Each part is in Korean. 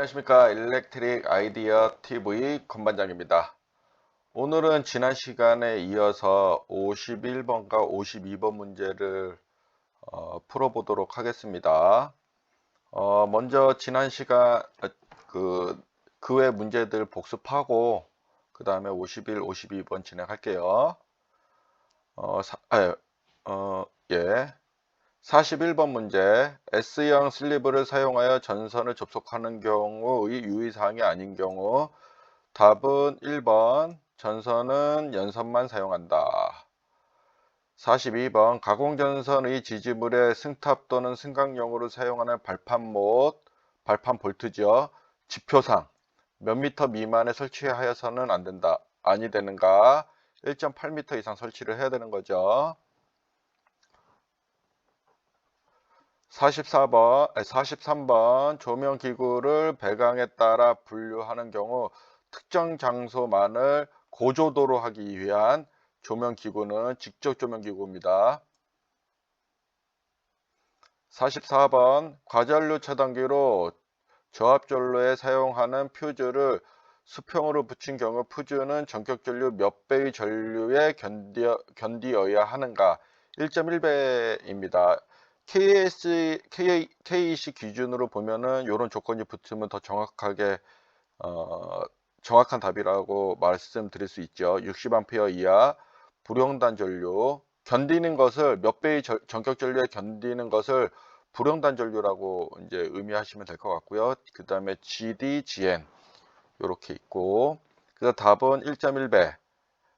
안녕하십니까. 일렉트릭 아이디어 TV 건반장입니다. 오늘은 지난 시간에 이어서 51번과 52번 문제를 어, 풀어보도록 하겠습니다. 어, 먼저 지난 시간 그, 그 외 문제들 복습하고 그 다음에 51, 52번 진행할게요. 어, 사, 아, 어, 예. 41번 문제. S형 슬리브를 사용하여 전선을 접속하는 경우의 유의사항이 아닌 경우 답은 1번 전선은 연선만 사용한다. 42번 가공전선의 지지물에 승탑 또는 승강용으로 사용하는 발판 못 발판 볼트죠 지표상. 몇 미터 미만에 설치하여서는 안 된다. 아니 되는가? 1.8m 이상 설치를 해야 되는 거죠 44번, 43번 조명 기구를 배강에 따라 분류하는 경우 특정 장소만을 고조도로 하기 위한 조명 기구는 직접 조명 기구입니다. 44번 과전류 차단기로 저압전로에 사용하는 퓨즈를 수평으로 붙인 경우 퓨즈는 전격전류 몇 배의 전류에 견디어, 견디어야 하는가 1.1배입니다. KS, K, KEC 기준으로 보면은 이런 조건이 붙으면 더 정확하게 어, 정확한 답이라고 말씀드릴 수 있죠. 60A 이하 불용단 전류 견디는 것을 몇 배의 저, 전격 전류에 견디는 것을 불용단 전류라고 이제 의미하시면 될 것 같고요. 그 다음에 GD, GN 이렇게 있고 그래서 답은 1.1배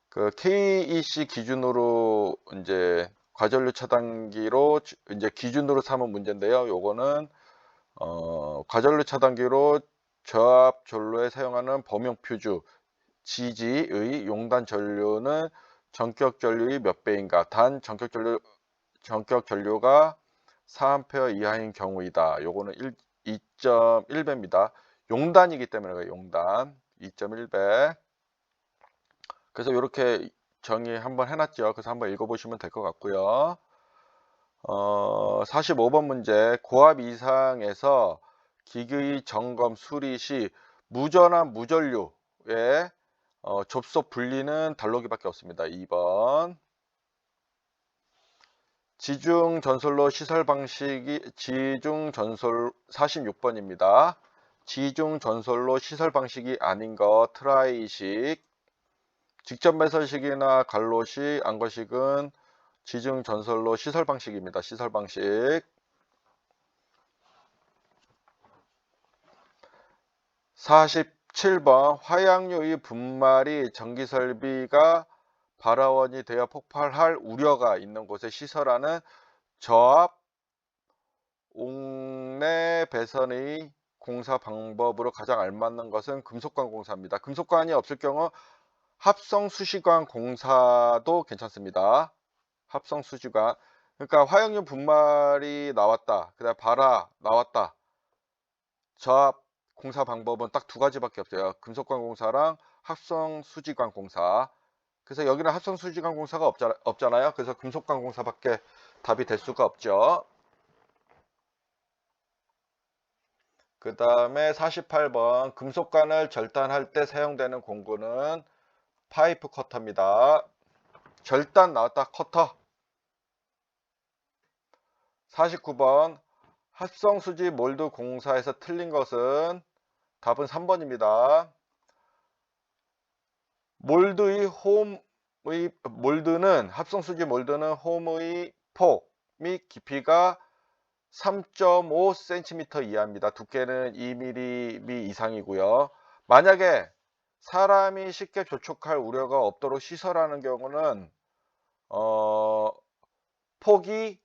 그 KEC 기준으로 이제 과전류 차단기로 이제 기준으로 삼은 문제인데요. 요거는 어, 과전류 차단기로 저압 전로에 사용하는 범용 퓨즈 GG의 용단 전류는 전격 전류의 몇 배인가? 단 전격 전류 전격 전류가 4A 이하인 경우이다. 요거는 2.1배입니다. 용단이기 때문에 용단 2.1배. 그래서 이렇게 정의 한번 해놨죠. 그래서 한번 읽어보시면 될 것 같고요. 어, 45번 문제 고압 이상에서 기기의 점검 수리 시 무전한 무전류의 어, 접속 분리는 달로기밖에 없습니다. 2번 지중 전솔로 시설 방식이 지중 전솔 46번입니다. 지중 전솔로 시설 방식이 아닌 거 트라이식 직접 매설식이나 갈로식, 안거식은 지중 전설로 시설 방식입니다. 시설 방식. 47번 화약류의 분말이 전기 설비가 발화원이 되어 폭발할 우려가 있는 곳에 시설하는 저압 옥내 배선의 공사 방법으로 가장 알맞는 것은 금속관 공사입니다. 금속관이 없을 경우 합성 수시관 공사도 괜찮습니다. 합성 수시관. 그러니까 화형류 분말이 나왔다. 그다음 발화 나왔다. 저압 공사 방법은 딱 두 가지밖에 없어요. 금속관 공사랑 합성 수지관 공사. 그래서 여기는 합성 수지관 공사가 없잖아, 없잖아요. 그래서 금속관 공사밖에 답이 될 수가 없죠. 그 다음에 48번 금속관을 절단할 때 사용되는 공구는 파이프 커터입니다. 절단 나왔다 커터 49번 합성수지 몰드 공사에서 틀린 것은 답은 3번입니다. 몰드의 홈의 몰드는 합성수지 몰드는 홈의 폭 및 깊이가 3.5cm 이하입니다. 두께는 2mm 이상이고요. 만약에 사람이 쉽게 접촉할 우려가 없도록 시설하는 경우는 어, 폭이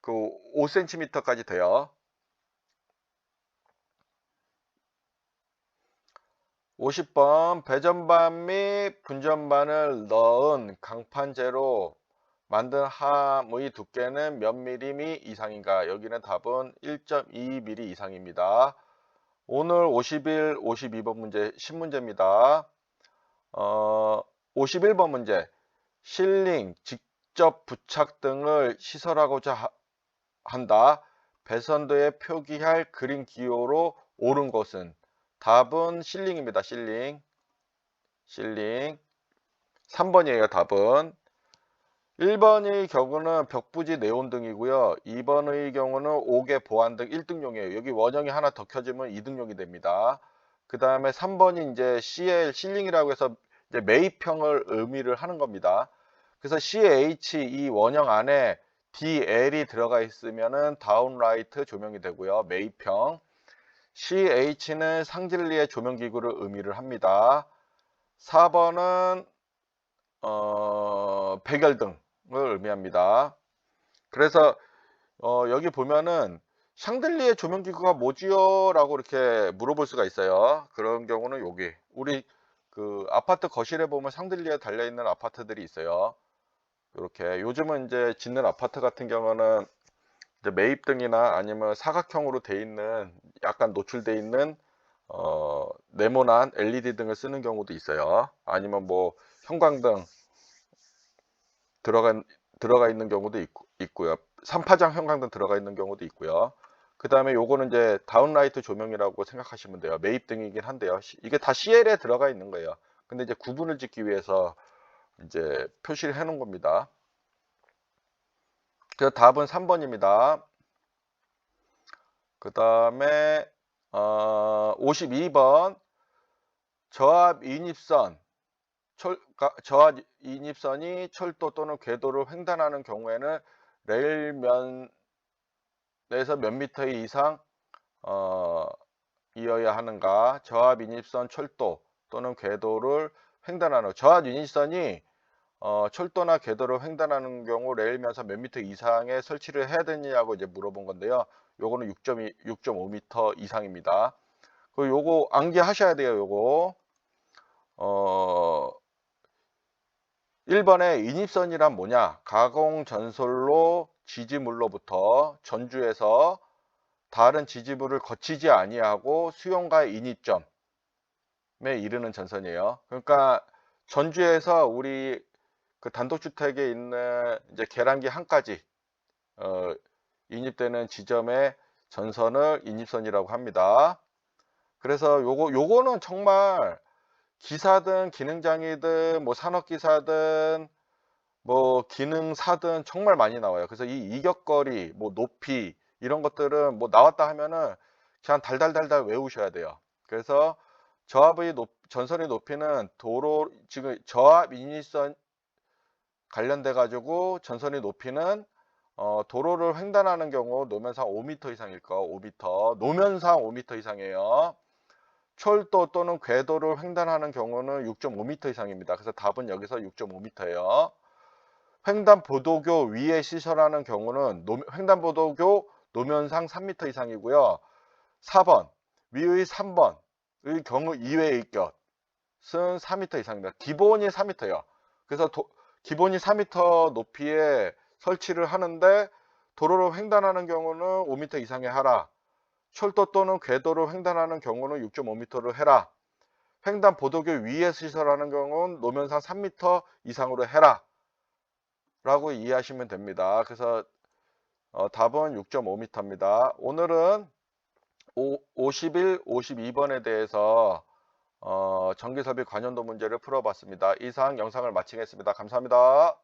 그 5cm까지 돼요. 50번 배전반 및 분전반을 넣은 강판재로 만든 함의 두께는 몇 미리미 이상인가? 여기는 답은 1.2mm 이상입니다. 오늘 50일 52번 문제 신문제입니다. 어, 51번 문제 실링 직접 부착 등을 시설하고자 하, 한다. 배선도에 표기할 그림 기호로 옳은 것은 답은 실링입니다. 실링. 실링. 3번이에요. 답은. 1번의 경우는 벽부지 네온 등이고요. 2번의 경우는 5개 보안 등 1등용이에요. 여기 원형이 하나 더 켜지면 2등용이 됩니다. 그 다음에 3번이 이제 CL 실링이라고 해서 이제 매입형을 의미를 하는 겁니다. 그래서 CH 이 원형 안에 DL이 들어가 있으면은 다운라이트 조명이 되고요. 매입형. CH는 상질리의 조명기구를 의미를 합니다. 4번은 어, 백열등을 의미합니다. 그래서 어, 여기 보면은 샹들리의 조명기구가 뭐지요? 라고 이렇게 물어볼 수가 있어요. 그런 경우는 여기 우리 그 아파트 거실에 보면 샹들리에 달려있는 아파트들이 있어요. 이렇게 요즘은 이제 짓는 아파트 같은 경우는 이제 매입등이나 아니면 사각형으로 돼 있는 약간 노출돼 있는 어, 네모난 LED 등을 쓰는 경우도 있어요. 아니면 뭐 형광등 들어가 들어가 있는 경우도 있고, 있고요. 삼파장 형광등 들어가 있는 경우도 있고요. 그 다음에 요거는 이제 다운라이트 조명이라고 생각하시면 돼요. 매입등이긴 한데요. 시- 이게 다 CL에 들어가 있는 거예요. 근데 이제 구분을 짓기 위해서 이제 표시를 해 놓은 겁니다. 그래서 답은 3번입니다. 그 다음에 어, 52번 저압 인입선 철, 가- 저압 인입선이 철도 또는 궤도를 횡단하는 경우에는 레일면에서 몇 미터 이상 어, 이어야 하는가 저압 인입선 철도 또는 궤도를 횡단하는 저압 인입선이 어, 철도나 궤도를 횡단하는 경우 레일면서 몇 미터 이상에 설치를 해야 되느냐고 이제 물어본 건데요. 요거는 6.2, 6.5m 이상입니다. 그 요거 암기하셔야 돼요. 요거 어 1번에 인입선이란 뭐냐? 가공 전솔로 지지물로부터 전주에서 다른 지지물을 거치지 아니하고 수용가의 인입점에 이르는 전선이에요. 그러니까 전주에서 우리 그 단독주택에 있는 이제 계량기 한 가지 어, 인입되는 지점의 전선을 인입선이라고 합니다. 그래서 요거 요거는 정말 기사든 기능장이든 뭐 산업기사든 뭐 기능사든 정말 많이 나와요. 그래서 이 이격거리, 뭐 높이 이런 것들은 뭐 나왔다 하면은 그냥 달달달달 외우셔야 돼요. 그래서 저압의 높, 전선의 높이는 도로 지금 저압 인입선 관련돼 가지고 전선의 높이는 어, 도로를 횡단하는 경우 노면상 5m 이상일 거 5m 노면상 5m 이상이에요. 철도 또는 궤도를 횡단하는 경우는 6.5m 이상입니다. 그래서 답은 여기서 6.5m예요. 횡단보도교 위에 시설하는 경우는 노, 횡단보도교 노면상 3m 이상이고요. 4번 위의 3번의 경우 이외의 것은 4m 이상입니다. 기본이 4m예요. 그래서 도, 기본이 4m 높이에 설치를 하는데 도로를 횡단하는 경우는 5m 이상에 하라. 철도 또는 궤도를 횡단하는 경우는 6.5m를 해라. 횡단 보도교 위에 시설하는 경우는 노면상 3m 이상으로 해라. 라고 이해하시면 됩니다. 그래서 어, 답은 6.5m입니다. 오늘은 오, 51, 52번에 대해서 어, 전기섭입 관연도 문제를 풀어봤습니다. 이상 영상을 마치겠습니다. 감사합니다.